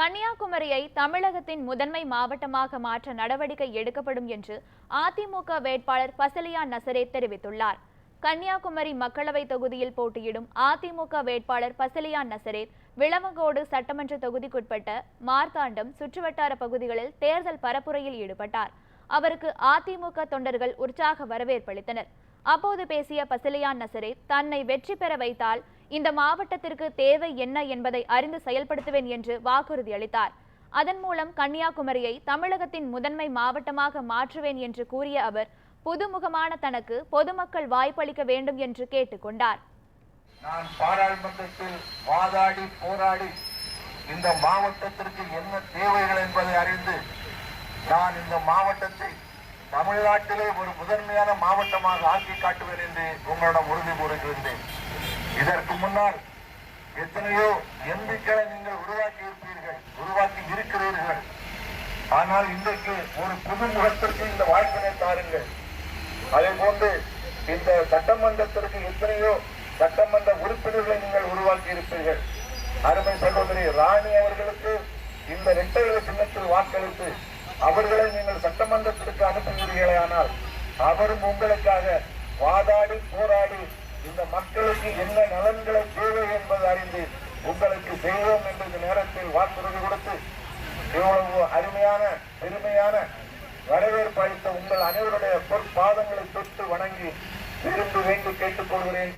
கன்னியாகுமரியை தமிழகத்தின் முதன்மை மாவட்டமாக மாற்ற நடவடிக்கை எடுக்கப்படும் என்று அதிமுக வேட்பாளர் பசலியா நசரே தெரிவித்துள்ளார். கன்னியாகுமரி மக்களவை தொகுதியில் போட்டியிடும் அதிமுக வேட்பாளர் பசலியா நசரேத் விளவங்கோடு சட்டமன்ற தொகுதிக்குட்பட்ட மார்த்தாண்டம் சுற்றுவட்டார பகுதிகளில் தேர்தல் பரப்புரையில் ஈடுபட்டார். அவருக்கு அதிமுக தொண்டர்கள் உற்சாக வரவேற்பளித்தனர் அப்போது பேசிய பசிலியான் நசரே தன்னை வெற்றி பெற வைத்தால் இந்த மாவட்டத்திற்கு தேவை என்ன என்பதை அறிந்து செயல்படுத்துவேன் என்று வாக்குறுதி அளித்தார். அதன் மூலம் கன்னியாகுமரியை தமிழகத்தின் முதன்மை மாவட்டமாக மாற்றுவேன் என்று கூறிய அவர் புதுமுகமான தனக்கு பொதுமக்கள் வாய்ப்பளிக்க வேண்டும் என்று கேட்டுக்கொண்டார் நான் பாராளுமன்றத்தில் வாதாடி போராடி இந்த மாவட்டத்திற்கு என்ன தேவைகள் என்பதை அறிந்து நான் இந்த மாவட்டத்தை தமிழ்நாட்டிலே ஒரு முதன்மையான மாவட்டமாக ஆக்கி காட்டுவேன் என்று உங்களிடம் உறுதி கூறுகின்றேன் முன்னால் எத்தனையோ எம்பிக்களை நீங்கள் உருவாக்கி இருப்பீர்கள் உருவாக்கி இருக்கிறீர்கள் ஆனால் இன்றைக்கு ஒரு புது முகத்திற்கு இந்த வாய்ப்பினை தாருங்கள். அதே போன்று இந்த சட்டமன்றத்திற்கு எத்தனையோ சட்டமன்ற உறுப்பினர்களை நீங்கள் உருவாக்கி இருப்பீர்கள் அருமை சகோதரி ராணி அவர்களுக்கு இந்த இரட்டைகளை சின்னத்தில் வாக்களித்து அவர்களை நீங்கள் சட்டமன்றத்திற்கு அனுப்புகிறீர்களே ஆனால் அவரும் உங்களுக்காக வாதாடி போராடி இந்த மக்களுக்கு என்ன நலன்களை தேவை என்பது அறிந்து உங்களுக்கு செய்வோம் என்ற இந்த நேரத்தில் வாக்குறுதி கொடுத்து இவ்வளவு அருமையான பெருமையான வரவேற்பு அளித்த உங்கள் அனைவருடைய பொற்பாதங்களை தொட்டு வணங்கி விரும்பி வேண்டி கேட்டுக்கொள்கிறேன்.